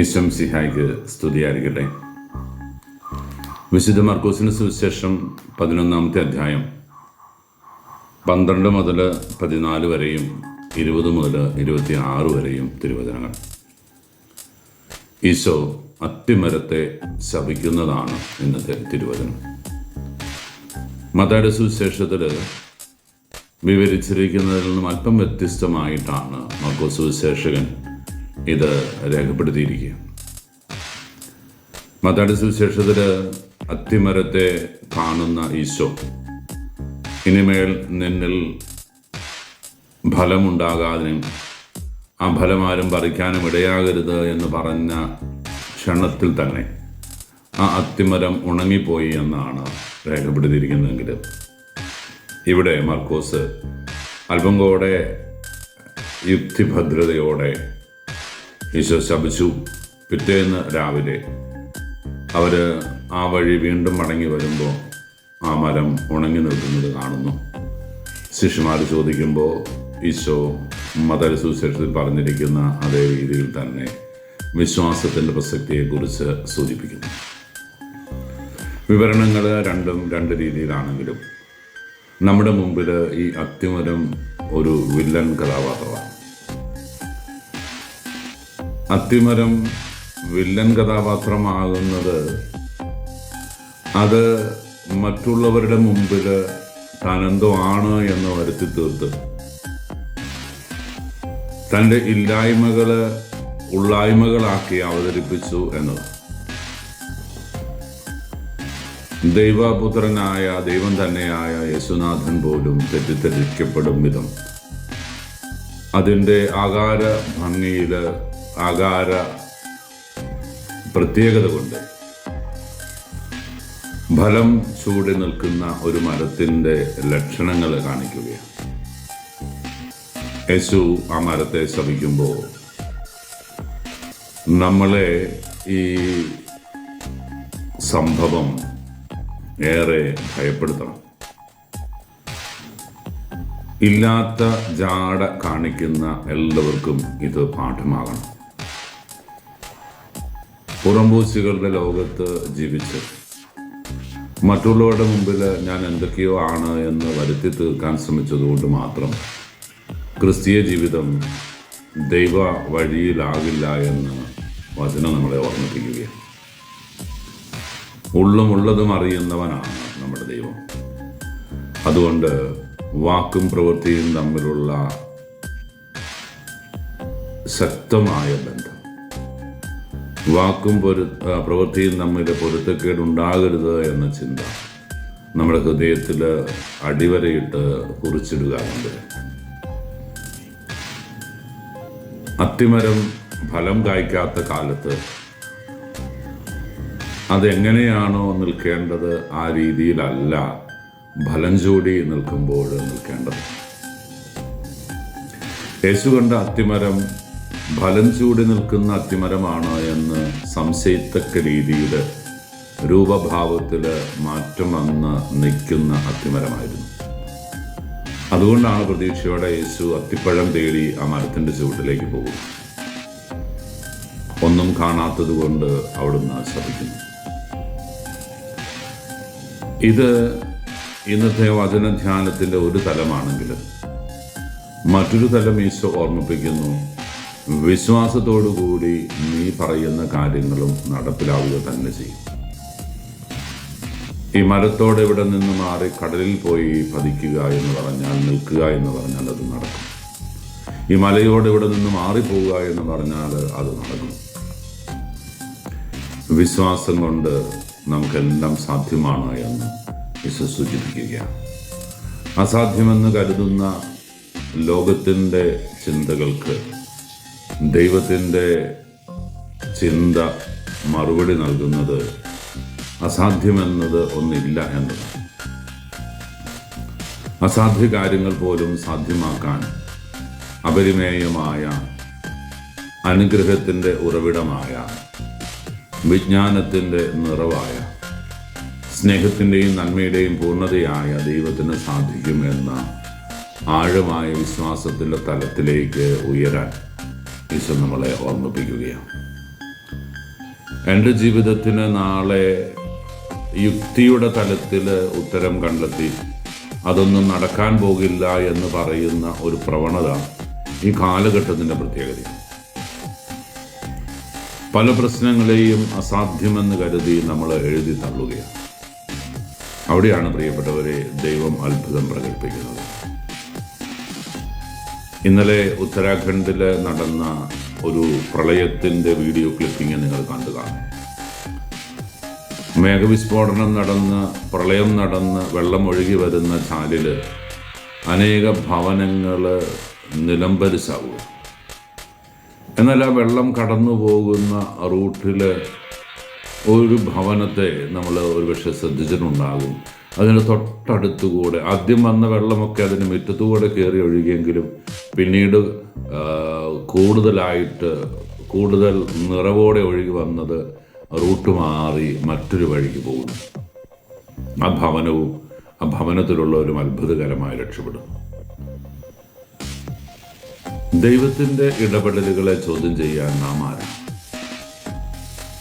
ഈശ്വം സിഹായിക്ക് സ്തുതിയായിരിക്കട്ടെ. വിശുദ്ധ മർക്കോസിന് സുവിശേഷം പതിനൊന്നാമത്തെ അധ്യായം പന്ത്രണ്ട് മുതൽ പതിനാല് വരെയും ഇരുപത് മുതൽ ഇരുപത്തി ആറ് വരെയും തിരുവചനങ്ങൾ. ഈശോ അത്തിമരത്തെ ശപിക്കുന്നതാണ് ഇന്നത്തെ തിരുവചനം. മതയുടെ സുവിശേഷത്തിൽ വിവരിച്ചിരിക്കുന്നതിൽ നിന്നും അല്പം വ്യത്യസ്തമായിട്ടാണ് മർക്കോസ് സുവിശേഷകൻ ഇത് രേഖപ്പെടുത്തിയിരിക്കുക. മതയുടെ സുവിശേഷത്തിൽ അത്തിമരത്തെ കാണുന്ന ഈശോ. ഇനിമേൽ നിന്നിൽ ഫലമുണ്ടാകാതിനും ആ ഫലം ആരും പറിക്കാനും ഇടയാകരുത് എന്ന് പറഞ്ഞ ക്ഷണത്തിൽ തന്നെ ആ അത്തിമരം ഉണങ്ങിപ്പോയി എന്നാണ് രേഖപ്പെടുത്തിയിരിക്കുന്നതെങ്കിൽ. ഇവിടെ മർക്കോസ് അല്പം കൂടെ യുക്തിഭദ്രതയോടെ ഈശോ ശപിച്ചു പിറ്റേന്ന് രാവിലെ അവർ ആ വഴി വീണ്ടും മടങ്ങി വരുമ്പോൾ ആ മരം ഉണങ്ങി നിൽക്കുന്നത് കാണുന്നു. ശിഷ്യമാർ ചോദിക്കുമ്പോൾ ഈശോ മതര സുശേഷത്തിൽ പറഞ്ഞിരിക്കുന്ന അതേ രീതിയിൽ തന്നെ വിശ്വാസത്തിന്റെ പ്രസക്തിയെക്കുറിച്ച് സൂചിപ്പിക്കുന്നു. വിവരണങ്ങൾ രണ്ടും രണ്ട് രീതിയിലാണെങ്കിലും നമ്മുടെ മുമ്പിൽ ഈ അത്യമരം ഒരു വില്ലൻ കഥാപാത്രമാണ്. അത്തിമരം വില്ലൻ കഥാപാത്രമാകുന്നത് അത് മറ്റുള്ളവരുടെ മുമ്പിൽ താനെന്തോ ആണ് എന്ന് വരുത്തി തീർത്ത്. തന്റെ ഇല്ലായ്മകൾ ഉള്ളായ്മകളാക്കി അവതരിപ്പിച്ചു എന്നത്. ദൈവപുത്രനായ ദൈവം തന്നെയായ യേശുനാഥൻ പോലും തെറ്റിദ്ധരിക്കപ്പെടും വിധം. അതിന്റെ ആകാര ഭംഗിയിൽ ആകാര പ്രത്യേകത കൊണ്ട് ഫലം ചൂടി നിൽക്കുന്ന ഒരു മരത്തിന്റെ ലക്ഷണങ്ങൾ കാണിക്കുകയാണ്. യേശു ആ മരത്തെ ശപിക്കുമ്പോൾ നമ്മളെ ഈ സംഭവം ഏറെ ഭയപ്പെടുത്തണം. ഇല്ലാത്ത ജാട കാണിക്കുന്ന എല്ലാവർക്കും ഇത് പാഠമാകണം. പുറംപൂച്ചികളുടെ ലോകത്ത് ജീവിച്ച്. മറ്റുള്ളവരുടെ മുമ്പിൽ ഞാൻ എന്തൊക്കെയോ ആണ് എന്ന് വരുത്തി തീർക്കാൻ ശ്രമിച്ചതുകൊണ്ട് മാത്രം ക്രിസ്തീയ ജീവിതം ദൈവ വഴിയിലാകില്ല എന്ന് വചനം നമ്മളെ ഓർമ്മിപ്പിക്കുകയാണ്. ഉള്ളും ഉള്ളതും അറിയുന്നവനാണ് നമ്മുടെ ദൈവം. അതുകൊണ്ട് വാക്കും പ്രവൃത്തിയും തമ്മിലുള്ള ശക്തമായ ബന്ധം വാക്കും പൊരു പ്രവൃത്തിയും തമ്മിൽ പൊരുത്തക്കേട് ഉണ്ടാകരുത് എന്ന ചിന്ത നമ്മുടെ ഹൃദയത്തിൽ അടിവരയിട്ട് കുറിച്ചിടുക അത്തിമരം ഫലം കായ്ക്കാത്ത കാലത്ത് അതെങ്ങനെയാണോ നിൽക്കേണ്ടത് ആ രീതിയിലല്ല ഫലം ചൂടി നിൽക്കുമ്പോൾ നിൽക്കേണ്ടത്. യേശു കണ്ട അത്തിമരം ഫലം ചൂടി നിൽക്കുന്ന അത്തിമരമാണ് എന്ന് സംശയിത്തക്ക രീതിയിൽ രൂപഭാവത്തിൽ മാറ്റം വന്ന് നിൽക്കുന്ന അത്തിമരമായിരുന്നു. അതുകൊണ്ടാണ് പ്രതീക്ഷയോടെ യേശു അത്തിപ്പഴം തേടി ആ മരത്തിന്റെ ചുവട്ടിലേക്ക് പോകും ഒന്നും കാണാത്തത് കൊണ്ട് അവിടുന്ന് ശപിക്കുന്നു. ഇത് ഇന്നത്തെ വചനധ്യാനത്തിന്റെ ഒരു തലമാണെങ്കിൽ മറ്റൊരു തലം ഈശോ ഓർമ്മിപ്പിക്കുന്നു. വിശ്വാസത്തോടുകൂടി നീ പറയുന്ന കാര്യങ്ങളും നടപ്പിലാവുക തന്നെ ചെയ്യും. ഈ മരത്തോടെ ഇവിടെ നിന്ന് മാറി കടലിൽ പോയി പതിക്കുക എന്ന് പറഞ്ഞാൽ നിൽക്കുക എന്ന് പറഞ്ഞാൽ അത് നടക്കും. ഈ മലയോട് ഇവിടെ നിന്ന് മാറിപ്പോവുക എന്ന് പറഞ്ഞാൽ അത് നടക്കും. വിശ്വാസം കൊണ്ട് നമുക്കെല്ലാം സാധ്യമാണ് എന്ന് ഈശോ സൂചിപ്പിക്കുകയാണ്. അസാധ്യമെന്ന് കരുതുന്ന ലോകത്തിന്റെ ചിന്തകൾക്ക് ദൈവത്തിന്റെ ചിന്ത മറുപടി നൽകുന്നത് അസാധ്യമെന്നത് ഒന്നില്ല എന്നത്. അസാധ്യ കാര്യങ്ങൾ പോലും സാധ്യമാക്കാൻ അപരിമേയമായ അനുഗ്രഹത്തിന്റെ ഉറവിടമായ വിജ്ഞാനത്തിന്റെ നിറവായ സ്നേഹത്തിന്റെയും നന്മയുടെയും പൂർണതയായ ദൈവത്തിന് സാധിക്കുമെന്ന ആഴമായ വിശ്വാസത്തിന്റെ തലത്തിലേക്ക് ഉയരാൻ ഈശോ നമ്മളെ ഓർമ്മിപ്പിക്കുകയാണ്. എന്റെ ജീവിതത്തിന് നാളെ യുക്തിയുടെ തലത്തിൽ ഉത്തരം കണ്ടെത്തി അതൊന്നും നടക്കാൻ പോകില്ല എന്ന് പറയുന്ന ഒരു പ്രവണത ഈ കാലഘട്ടത്തിന്റെ പ്രത്യേകത പല പ്രശ്നങ്ങളെയും അസാധ്യമെന്ന് കരുതി നമ്മൾ എഴുതി തള്ളുകയാണ്. അവിടെയാണ് പ്രിയപ്പെട്ടവരെ ദൈവം അത്ഭുതം പ്രകടിപ്പിക്കുന്നത് ഇന്നലെ ഉത്തരാഖണ്ഡിൽ നടന്ന ഒരു പ്രളയത്തിന്റെ വീഡിയോ ക്ലിപ്പിംഗ് നിങ്ങൾ കണ്ടു കാണും. മേഘവിസ്ഫോടനം നടന്ന് പ്രളയം നടന്ന് വെള്ളം ഒഴുകി വരുന്ന ചാലിൽ അനേക ഭവനങ്ങൾ നിലംപരിശാവുക എന്നാൽ ആ വെള്ളം കടന്നു പോകുന്ന റൂട്ടിൽ ഒരു ഭവനത്തെ നമ്മൾ ഒരുപക്ഷെ ശ്രദ്ധിച്ചിട്ടുണ്ടാകും. അതിന് തൊട്ടടുത്തുകൂടെ ആദ്യം വന്ന വെള്ളമൊക്കെ അതിന് മുറ്റത്തുകൂടെ കയറി ഒഴുകിയെങ്കിലും പിന്നീട് കൂടുതലായിട്ട് കൂടുതൽ നിറവോടെ ഒഴുകി വന്നത് റൂട്ട് മാറി മറ്റൊരു വഴിക്ക് പോകുന്നു. ആ ഭവനവും ആ ഭവനത്തിലുള്ളവരും അത്ഭുതകരമായി രക്ഷപ്പെടുന്നു. ദൈവത്തിന്റെ ഇടപെടലുകളെ ചോദ്യം ചെയ്യാൻ നാം ആരാണ്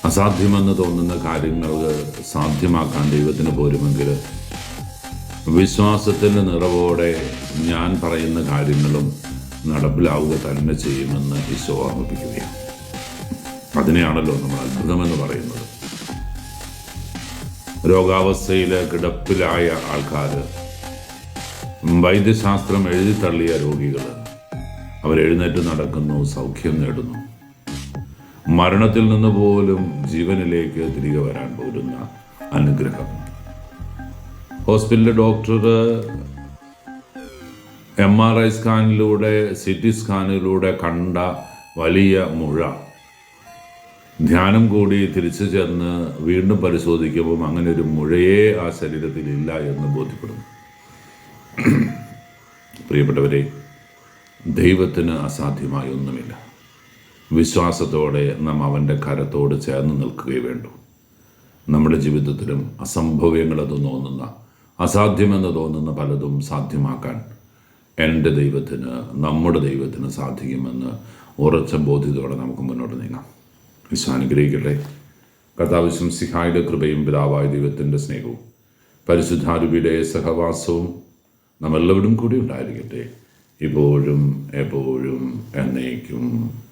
അസാധ്യമെന്ന് തോന്നുന്ന കാര്യങ്ങൾക്ക് സാധ്യമാക്കാൻ ദൈവത്തിന് പോരുമെങ്കിൽ വിശ്വാസത്തിന്റെ നിറവോടെ ഞാൻ പറയുന്ന കാര്യങ്ങളും നടപ്പിലാവുക തന്നെ ചെയ്യുമെന്ന് ഈശോ ഓർമ്മിപ്പിക്കുകയാണ് അതിനെയാണല്ലോ നമ്മൾ അത്ഭുതമെന്ന് പറയുന്നത്. രോഗാവസ്ഥയിൽ കിടപ്പിലായ ആൾക്കാർ വൈദ്യശാസ്ത്രം എഴുതി തള്ളിയ രോഗികൾ അവരെഴുന്നേറ്റ് നടക്കുന്നു സൗഖ്യം നേടുന്നു. മരണത്തിൽ നിന്ന് പോലും ജീവനിലേക്ക് തിരികെ വരാൻ പോരുന്ന അനുഗ്രഹം. ഹോസ്പിറ്റലിലെ ഡോക്ടർ എം ആർ ഐ സ്കാനിലൂടെ സി ടി സ്കാനിലൂടെ കണ്ട വലിയ മുഴ. ധ്യാനം കൂടി തിരിച്ചു ചെന്ന് വീണ്ടും പരിശോധിക്കുമ്പോൾ അങ്ങനെ ഒരു മുഴയേ ആ ശരീരത്തിൽ ഇല്ല എന്ന് ബോധ്യപ്പെടുന്നു. പ്രിയപ്പെട്ടവരെ ദൈവത്തിന് അസാധ്യമായ ഒന്നുമില്ല. വിശ്വാസത്തോടെ നാം അവന്റെ കരത്തോട് ചേർന്ന് നിൽക്കുകയേ വേണ്ടൂ. നമ്മുടെ ജീവിതത്തിലും അസംഭവ്യങ്ങളെന്ന് തോന്നുന്ന അസാധ്യമെന്ന് തോന്നുന്ന പലതും സാധ്യമാക്കാൻ എന്റെ ദൈവത്തിന് നമ്മുടെ ദൈവത്തിന് സാധിക്കുമെന്ന് ഉറച്ച ബോധ്യത്തോടെ നമുക്ക് മുന്നോട്ട് നീങ്ങാം. വിശ്വ അനുഗ്രഹിക്കട്ടെ. കർത്താവിശ്വം സിഹായുടെ കൃപയും പിതാവായ ദൈവത്തിന്റെ സ്നേഹവും പരിശുദ്ധാരൂപിയുടെ സഹവാസവും നമ്മെല്ലാവരും കൂടി ഉണ്ടായിരിക്കട്ടെ. ഇപ്പോഴും എപ്പോഴും എന്നേക്കും.